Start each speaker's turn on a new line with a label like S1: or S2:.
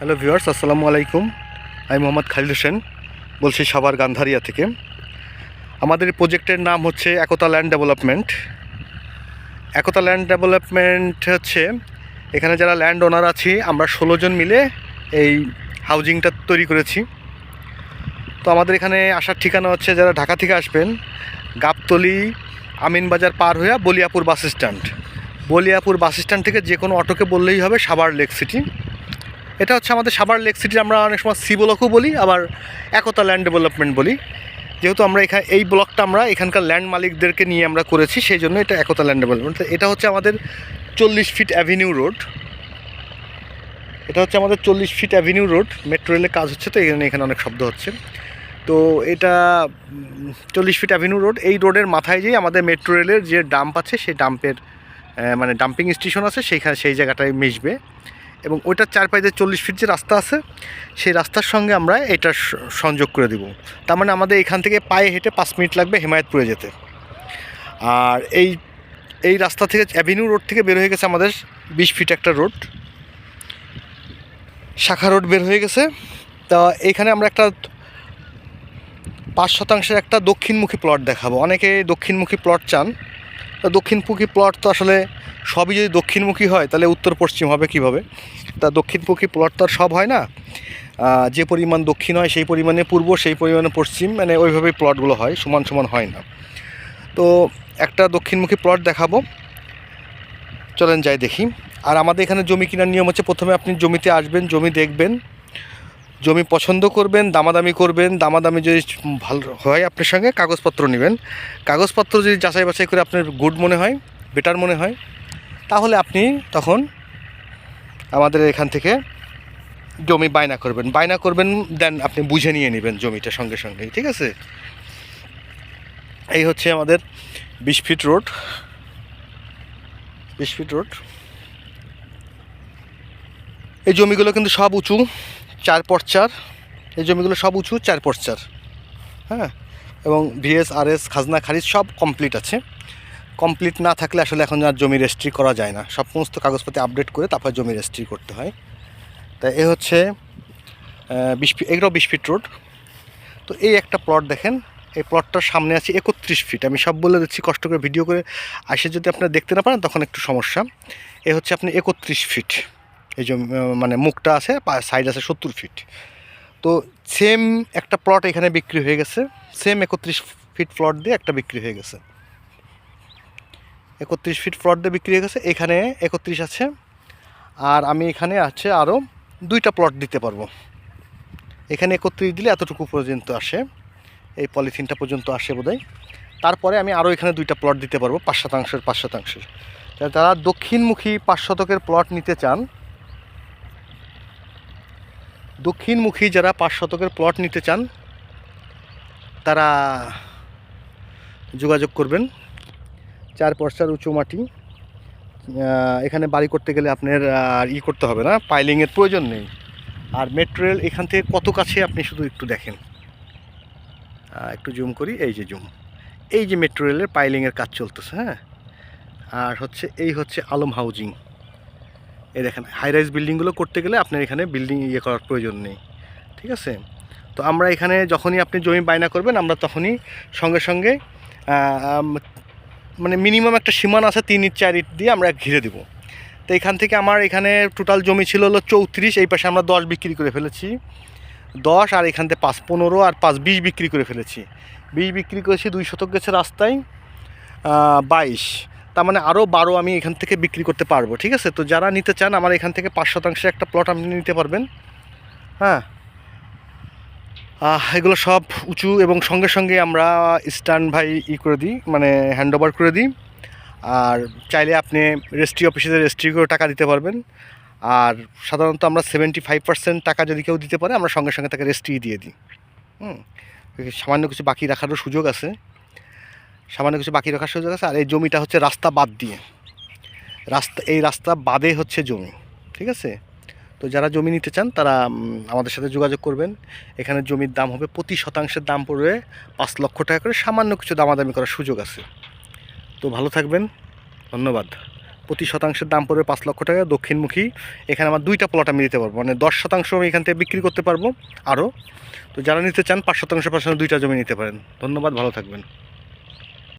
S1: Hello viewers, আসসালামু আলাইকুম। আমি মোহাম্মদ খালিদ হোসেন, বলছি সাভার গান্ধারিয়া থেকে। আমাদের প্রজেক্টের নাম হচ্ছে Ekta land development. Ekta land development হচ্ছে, এখানে যারা ল্যান্ড ওনার আছি, আমরা ষোলো জন মিলে এই হাউজিংটা তৈরি করেছি। তো আমাদের এখানে আসার ঠিকানা হচ্ছে, যারা ঢাকা থেকে আসবেন, গাবতলি আমিনবাজার পার হয়ে Baliapur bus stand. Baliapur bus stand থেকে যে কোনো অটোকে বললেই হবে সাভার লেক সিটি। এটা হচ্ছে আমাদের সাভার লেক সিটি আমরা অনেক সময় সি ব্লকও বলি, আবার একতা ল্যান্ড ডেভেলপমেন্ট বলি। যেহেতু আমরা এখানে এই ব্লকটা আমরা এখানকার ল্যান্ড মালিকদেরকে নিয়ে আমরা করেছি, সেই জন্য এটা একতা ল্যান্ড ডেভেলপমেন্ট। এটা হচ্ছে আমাদের চল্লিশ ফিট অ্যাভিনিউ রোড। এটা হচ্ছে আমাদের চল্লিশ ফিট অ্যাভিনিউ রোড, মেট্রো রেলের কাজ হচ্ছে তো এখানে এখানে অনেক শব্দ হচ্ছে। তো এটা চল্লিশ ফিট অ্যাভিনিউ রোড, এই রোডের মাথায় যেই আমাদের মেট্রো রেলের যে ডাম্প আছে, সেই ডাম্পের মানে ডাম্পিং স্টেশন আছে সেইখানে সেই জায়গাটায় মিশবে। এবং ওইটার চারপাশে চল্লিশ ফিট যে রাস্তা আছে, সেই রাস্তার সঙ্গে আমরা এটা সংযোগ করে দিব। তার মানে আমাদের এখান থেকে পায়ে হেঁটে পাঁচ মিনিট লাগবে হেমায়তপুরে যেতে। আর এই এই রাস্তা থেকে অ্যাভিনিউ রোড থেকে বের হয়ে গেছে আমাদের বিশ ফিট একটা রোড। শাখা রোড বের হয়ে গেছে। তা এখানে আমরা একটা পাঁচ শতাংশের একটা দক্ষিণমুখী প্লট দেখাবো। অনেকে দক্ষিণমুখী প্লট চান। দক্ষিণমুখী প্লট তো আসলে সবই যদি দক্ষিণমুখী হয়, তাহলে উত্তর পশ্চিম হবে কীভাবে? তা দক্ষিণমুখী প্লট তো আর সব হয় না। যে পরিমাণ দক্ষিণ হয়, সেই পরিমাণে পূর্ব, সেই পরিমাণে পশ্চিম মানে ওইভাবেই প্লটগুলো হয়, সমান সমান হয় না। তো একটা দক্ষিণমুখী প্লট দেখাবো। চলেন যাই দেখি। আর আমাদের এখানে জমি কেনার নিয়ম হচ্ছে, প্রথমে আপনি জমিতে আসবেন, জমি দেখবেন জমি পছন্দ করবেন, দামাদামি করবেন, দামাদামি যদি ভালো হয় আপনার সঙ্গে, কাগজপত্র নেবেন। কাগজপত্র যদি যাচাই বাছাই করে আপনার গুড মনে হয় বেটার মনে হয়, তাহলে আপনি তখন আমাদের এখান থেকে জমি বায়না করবেন। বায়না করবেন দেন আপনি বুঝে নিয়ে নেবেন জমিটা সঙ্গে সঙ্গে, ঠিক আছে? এই হচ্ছে আমাদের বিশ ফিট রোড বিশ ফিট রোড এই জমিগুলো কিন্তু সব উঁচু। চার পর চার। এই জমিগুলো সব উঁচু, চার পর চার। হ্যাঁ? এবং ভিএস আর এস খাজনা, খারিজ সব কমপ্লিট আছে। কমপ্লিট না থাকলে আসলে এখন আর জমি রেজিস্ট্রি করা যায় না। সব সমস্ত কাগজপত্র আপডেট করে তারপর জমি রেজিস্ট্রি করতে হয়। তা এ হচ্ছে বিশ ফিট এগুলো বিশ ফিট রোড। তো এই একটা প্লট দেখেন। এই প্লটটার সামনে আছে একত্রিশ ফিট। আমি সব বলে দিচ্ছি, কষ্ট করে ভিডিও করে আসে যদি আপনারা দেখতে না পারেন, তখন একটু সমস্যা। এ হচ্ছে আপনি একত্রিশ ফিট। এই আহ, মানে মুখটা আছে সাইড আছে সত্তর ফিট তো সেম একটা প্লট এখানে বিক্রি হয়ে গেছে সেম একত্রিশ ফিট প্লট দিয়ে একটা বিক্রি হয়ে গেছে। একত্রিশ ফিট প্লট দিয়ে বিক্রি হয়ে গেছে এখানে একত্রিশ আছে। আর আমি এখানে আছে আরও দুইটা প্লট দিতে পারব। এখানে একত্রিশ দিলে এতটুকু পর্যন্ত আসে এই পলিথিনটা পর্যন্ত আসে বোধহয়। তারপরে আমি আরও এখানে দুইটা প্লট দিতে পারব পাঁচ শতাংশের পাঁচ শতাংশের। তা যারা দক্ষিণমুখী পাঁচ শতকের প্লট নিতে চান দক্ষিণমুখী যারা পাঁচ শতকের প্লট নিতে চান, তারা যোগাযোগ করবেন। চার পর্সার উঁচু মাটি। এখানে বাড়ি করতে গেলে আপনার আর ই করতে হবে না পাইলিংয়ের প্রয়োজন নেই। আর মেট্রো রেল এখান থেকে কত কাছে আপনি শুধু একটু দেখেন। একটু জুম করি, এই যে জুম এই যে মেট্রো রেলের পাইলিংয়ের কাজ চলতেছে হ্যাঁ? আর হচ্ছে, এই হচ্ছে আলম হাউজিং এই দেখেন হাই রাইজ বিল্ডিংগুলো করতে গেলে আপনার এখানে বিল্ডিং ইয়ে করার প্রয়োজন নেই, ঠিক আছে? তো আমরা এখানে যখনই আপনি জমি বায়না করবেন, আমরা তখনই সঙ্গে সঙ্গে মানে মিনিমাম একটা সীমানা আছে তিন ইট, চার ইট দিয়ে আমরা ঘিরে দিব। তো এখান থেকে আমার এখানে টোটাল জমি ছিল হলো চৌত্রিশ, এই পাশে আমরা দশ বিক্রি করে ফেলেছি। দশ আর এখান থেকে পাঁচ পনেরো আর পাঁচ বিশ বিক্রি করে ফেলেছি। বিশ বিক্রি করেছি দুই শতক গেছে রাস্তায় বাইশ। তার মানে আরও বারো আমি এখান থেকে বিক্রি করতে পারব, ঠিক আছে? তো যারা নিতে চান, আমার এখান থেকে পাঁচ শতাংশের একটা প্লট আপনি নিতে পারবেন। হ্যাঁ? এগুলো সব উঁচু এবং সঙ্গে সঙ্গে আমরা স্ট্যান্ড ভাই ই করে দিই মানে হ্যান্ড ওভার করে দিই। আর চাইলে আপনি রেজিস্ট্রি অফিসে রেজিস্ট্রি করে টাকা দিতে পারবেন। আর সাধারণত আমরা সেভেন্টি ফাইভ পার্সেন্ট টাকা যদি কেউ দিতে পারে, আমরা সঙ্গে সঙ্গে তাকে রেজিস্ট্রি দিয়ে দিই। হুম? সামান্য কিছু বাকি রাখারও সুযোগ আছে। সামান্য কিছু বাকি রাখার সুযোগ আছে, আর এই জমিটা হচ্ছে রাস্তা বাদ দিয়ে। রাস্তা, এই রাস্তা বাদে হচ্ছে জমি, ঠিক আছে? তো যারা জমি নিতে চান, তারা আমাদের সাথে যোগাযোগ করবেন। এখানে জমির দাম হবে প্রতি শতাংশের দাম পড়বে পাঁচ লক্ষ টাকা করে, সামান্য কিছু দামাদামি করার সুযোগ আছে। তো ভালো থাকবেন, ধন্যবাদ। প্রতি শতাংশের দাম পড়বে পাঁচ লক্ষ টাকা, দক্ষিণমুখী, এখানে আমার দুইটা প্লট আমি দিতে পারব মানে দশ শতাংশ আমি এখান থেকে বিক্রি করতে পারব আরও। তো যারা নিতে চান, পাঁচ শতাংশ পার্সেন্ট দুইটা জমি নিতে পারেন। ধন্যবাদ, ভালো থাকবেন।